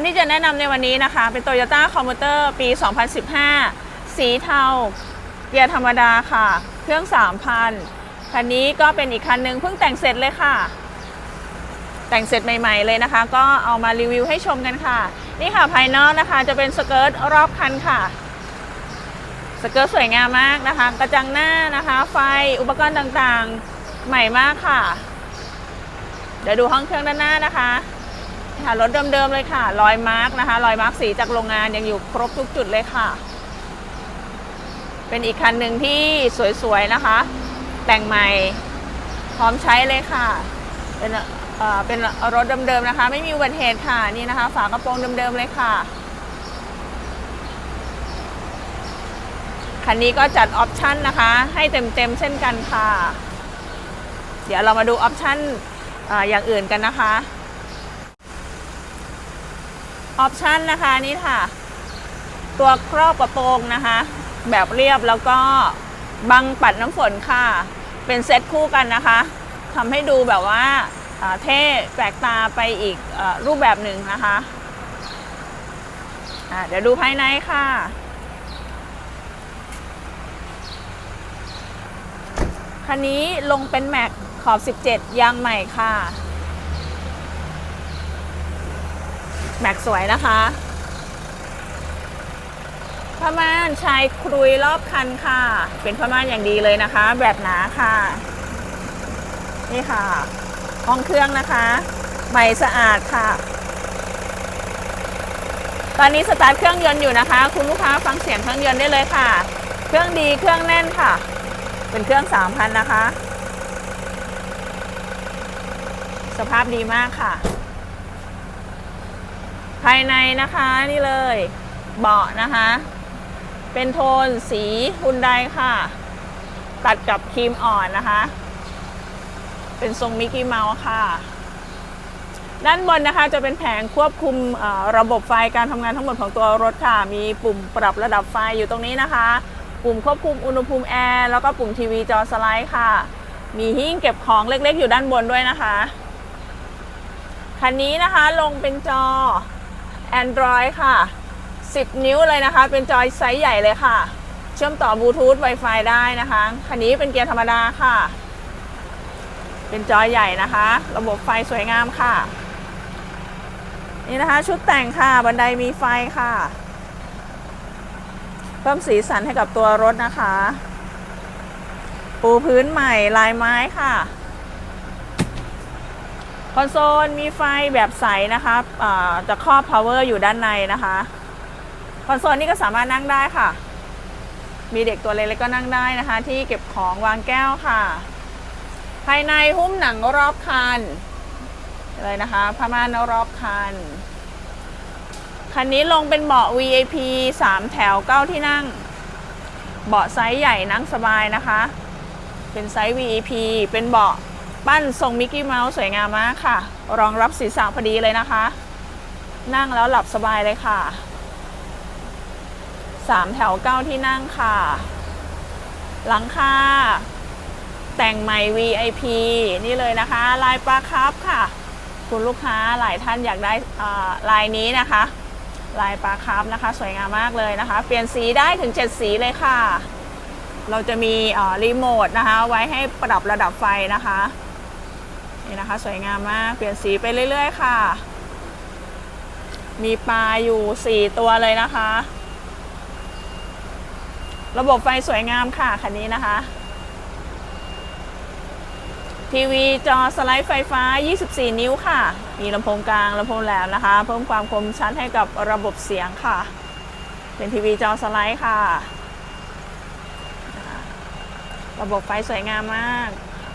นที่จะแนะนำในวันนี้นะคะ เป็น Toyota c o m m u t e r ปี 2015 สีเทา เกียร์ธรรมดาค่ะ เครื่อง 3,000 คันนี้ก็เป็นอีกคันหนึ่งเพิ่งแต่งเสร็จเลยค่ะ แต่งเสร็จใหม่ ๆ เลยนะคะ ก็เอามารีวิวให้ชมกันค่ะ นี่ค่ะภายนอกนะคะ จะเป็นสเกิร์ตรอบคันค่ะสเกิร์ตสวยงามมากนะคะ กระจังหน้านะคะ ไฟอุปกรณ์ต่างๆ ใหม่มากค่ะ เดี๋ยวดูห้องเครื่องด้านหน้านะคะ ค่ะรถเดิมๆเลยค่ะรอยมาร์กนะคะรอยมาร์กสีจากโรงงานยังอยู่ครบทุกจุดเลยค่ะ เป็นอีกคันหนึ่งที่สวยๆนะคะ แต่งใหม่พร้อมใช้เลยค่ะ เป็นเอ่อเป็นรถเดิมๆนะคะ ไม่มีอุบัติเหตุค่ะนี่นะคะ ฝากระโปรงเดิมๆเลยค่ะคันนี้ก็จัดออปชันนะคะ ให้เต็มๆเช่นกันค่ะ เดี๋ยวเรามาดูออปชันออย่างอื่นกันนะคะ ออปชันนะคะนี่ค่ะ ตัวครอบกระโปรงนะคะ แบบเรียบแล้วก็บังปัดน้ำฝนค่ะ เป็นเซตคู่กันนะคะทำให้ดูแบบว่าเท่แปลกตาไปอีกอรูปแบบหนึ่งนะคะอ่าเดี๋ยวดูภายในค่ะคันนี้ลงเป็นแม็กขอบ 17 ยางใหม่ค่ะ แม็กสวยนะคะผ้าม่านชายครุยรอบคันค่ะ เป็นผ้าม่านอย่างดีเลยนะคะ แบบหนาค่ะ นี่ค่ะ ห้องเครื่องนะคะใหม่สะอาดค่ะ ตอนนี้สตาร์ทเครื่องยนต์อยู่นะคะ คุณลูกค้าฟังเสียงเครื่องยนต์ได้เลยค่ะ เครื่องดีเครื่องแน่นค่ะ เป็นเครื่อง3,000นะคะ สภาพดีมากค่ะ ภายในนะคะนี่เลย เบาะนะคะ เป็นโทนสีฮุนไดค่ะ ตัดกับครีมอ่อนนะคะ เป็นทรงมิกกี้เมาส์ค่ะ ด้านบนนะคะจะเป็นแผงควบคุมระบบไฟการทำงานทั้งหมดของตัวรถค่ะ มีปุ่มปรับระดับไฟอยู่ตรงนี้นะคะ ปุ่มควบคุมอุณหภูมิแอร์แล้วก็ปุ่มทีวีจอสไลด์ค่ะ มีหิ้งเก็บของเล็กๆ อยู่ด้านบนด้วยนะคะคันนี้นะคะลงเป็นจอ Android ค่ะ 10 นิ้วเลยนะคะ เป็นจอยไซส์ใหญ่เลยค่ะ เชื่อมต่อบลูทูธ Wi-Fi ได้นะคะ คันนี้เป็นเกียร์ธรรมดาค่ะ เป็นจอยใหญ่นะคะ ระบบไฟสวยงามค่ะ นี่นะคะชุดแต่งค่ะ บันไดมีไฟค่ะ เพิ่มสีสันให้กับตัวรถนะคะ ปูพื้นใหม่ลายไม้ค่ะ คอนโซลมีไฟแบบใสนะคะะจะครอบ power อยู่ด้านในนะคะ คอนโซลนี่ก็สามารถนั่งได้ค่ะ มีเด็กตัวเล็กๆก็นั่งได้นะคะ ที่เก็บของวางแก้วค่ะ ภายในหุ้มหนังรอบคันเลยนะคะผ้าม่านรอบคัน คันนี้ลงเป็นเบาะ VIP 3 แถว 9 ที่นั่ง เบาะไซส์ใหญ่นั่งสบายนะคะ เป็นไซส์ VIP เป็นเบาะ ปั้นทรงมิกกี้เมาส์สวยงามมากค่ะ รองรับศีรษะพอดีเลยนะคะ นั่งแล้วหลับสบายเลยค่ะ 3 แถว 9 ที่นั่งค่ะ หลังคาแต่งใหม่ VIP นี่เลยนะคะ ลายปลาครับค่ะ คุณลูกค้าหลายท่านอยากได้อ่าลายนี้นะคะ ลายปลาครับนะคะ สวยงามมากเลยนะคะ เปลี่ยนสีได้ถึง 7 สีเลยค่ะเราจะมีรีโมทนะคะ ไว้ให้ปรับระดับไฟนะคะ นี่นะคะ สวยงามมาก เปลี่ยนสีไปเรื่อยๆค่ะ มีปลาอยู่ 4 ตัวเลยนะคะ ระบบไฟสวยงามค่ะคันนี้นะคะ ทีวีจอสไลด์ไฟฟ้า 24 นิ้วค่ะ มีลำโพงกลางลำโพงแหลมนะคะ เพิ่มความคมชัดให้กับระบบเสียงค่ะ เป็นทีวีจอสไลด์ค่ะ ระบบไฟสวยงามมาก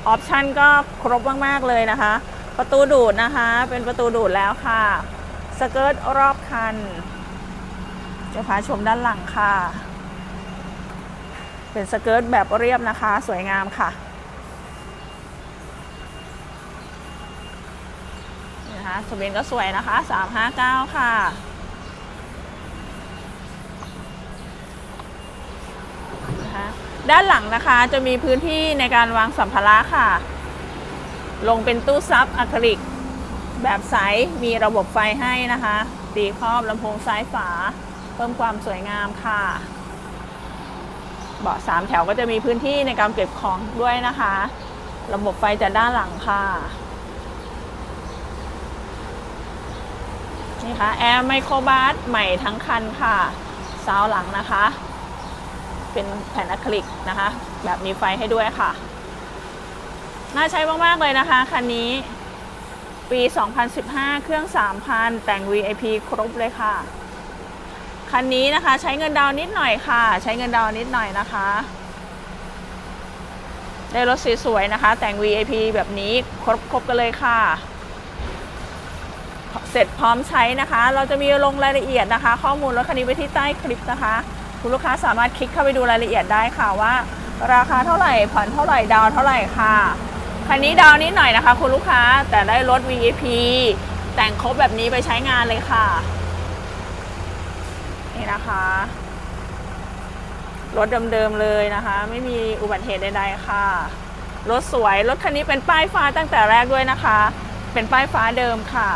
ออปชันก็ครบมาก ๆ เลยนะคะ ประตูดูดนะคะ เป็นประตูดูดแล้วค่ะ สเกิร์ตรอบคัน จะพาชมด้านหลังค่ะ เป็นสเกิร์ตแบบเรียบนะคะ สวยงามค่ะนะคะทะเบียนก็สวยนะคะ 359 ค่ะ ด้านหลังนะคะจะมีพื้นที่ในการวางสัมภาระค่ะ ลงเป็นตู้ซับอะคริลิก แบบใส มีระบบไฟให้นะคะ ตีครอบลำโพงซ้ายฝา เพิ่มความสวยงามค่ะ เบาะสามแถวก็จะมีพื้นที่ในการเก็บของด้วยนะคะ ระบบไฟจากด้านหลังค่ะ นี่ค่ะแอร์ไมโครบัสใหม่ทั้งคันค่ะซาวหลังนะคะ เป็นแผ่นอะคริลิกนะคะ แบบมีไฟให้ด้วยค่ะ น่าใช้มากๆเลยนะคะคันนี้ ปี 2015 เครื่อง 3,000 แต่ง VIP ครบเลยค่ะ คันนี้นะคะใช้เงินดาวนิดหน่อยค่ะ ใช้เงินดาวน์นิดหน่อยนะคะได้รถสวยๆนะคะ แต่ง VIP แบบนี้ครบครบกันเลยค่ะ เสร็จพร้อมใช้นะคะ เราจะมีลงรายละเอียดนะคะ ข้อมูลรถคันนี้ไว้ที่ใต้คลิปนะคะ คุณลูกค้าสามารถคลิกเข้าไปดูรายละเอียดได้ค่ะว่า ราคาเท่าไหร่ผ่อนเท่าไหร่ดาวเท่าไหร่ค่ะคันนี้ดาวน์นิดหน่อยนะคะ คุณลูกค้าแต่ได้รถ VIP แต่งครบแบบนี้ไปใช้งานเลยค่ะ นี่นะคะ รถเดิมๆเลยนะคะ ไม่มีอุบัติเหตุใดๆค่ะ รถสวย รถคันนี้เป็นป้ายฟ้าตั้งแต่แรกด้วยนะคะ เป็นป้ายฟ้าเดิมค่ะ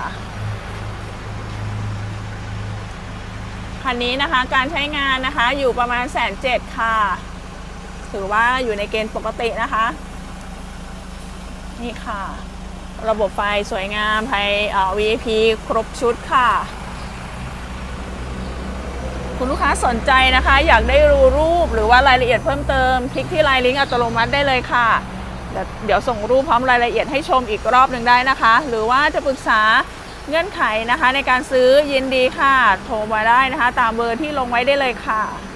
คันนี้นะคะการใช้งานนะคะอยู่ประมาณแสนเจ็ดค่ะ ถือว่าอยู่ในเกณฑ์ปกตินะคะ นี่ค่ะ ระบบไฟสวยงามภายเอ่อ VIP ครบชุดค่ะ คุณลูกค้าสนใจนะคะ อยากได้รูรูปหรือว่ารายละเอียดเพิ่มเติม คลิกที่ไลน์ลิงก์อัตโนมัติได้เลยค่ะ เดี๋ยวส่งรูปพร้อมรายละเอียดให้ชมอีกรอบหนึ่งได้นะคะ หรือว่าจะปรึกษา เงื่อนไขนะคะในการซื้อยินดีค่ะ โทรมาได้นะคะ ตามเบอร์ที่ลงไว้ได้เลยค่ะ